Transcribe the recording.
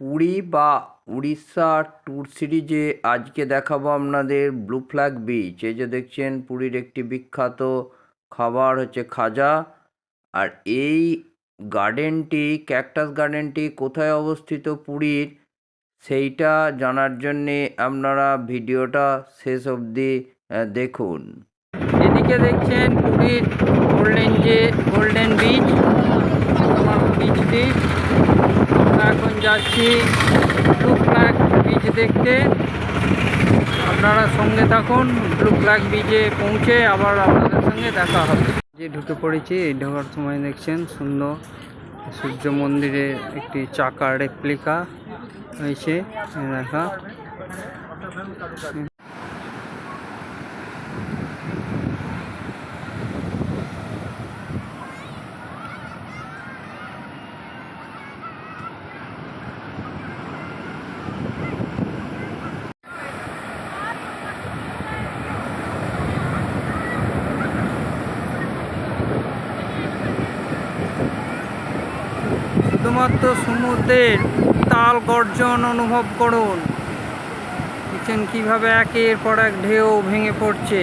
পুরী বা উড়িষ্যা ট্যুর সিরিজে আজকে দেখাবো আপনাদের ব্লু ফ্ল্যাগ বিচ এই যে দেখছেন, পুরীর একটি বিখ্যাত খাবার হচ্ছে খাজা। আর এই গার্ডেনটি ক্যাকটাস গার্ডেনটি কোথায় অবস্থিত পুরীর, সেইটা জানার জন্যে আপনারা ভিডিওটা শেষ অবধি দেখুন। এদিকে দেখছেন পুরীর গোল্ডেন যে গোল্ডেন বিচ যাচ্ছি ব্লু ফ্ল্যাগ বিচ দেখতে। আপনারা সঙ্গে থাকুন ব্লু ফ্ল্যাগ বিচে পৌঁছে আবার আপনাদের সঙ্গে দেখা হবে। যে ঢুকে পড়েছি, এই ঢোকার সময় দেখছেন সুন্দর সূর্য মন্দিরে একটি চাকা রেপ্লিকা হয়েছে, এই শুধুমাত্র সমুদ্রের তাল গর্জন অনুভব করুন। দেখছেন কীভাবে একের পর এক ঢেউ ভেঙে পড়ছে।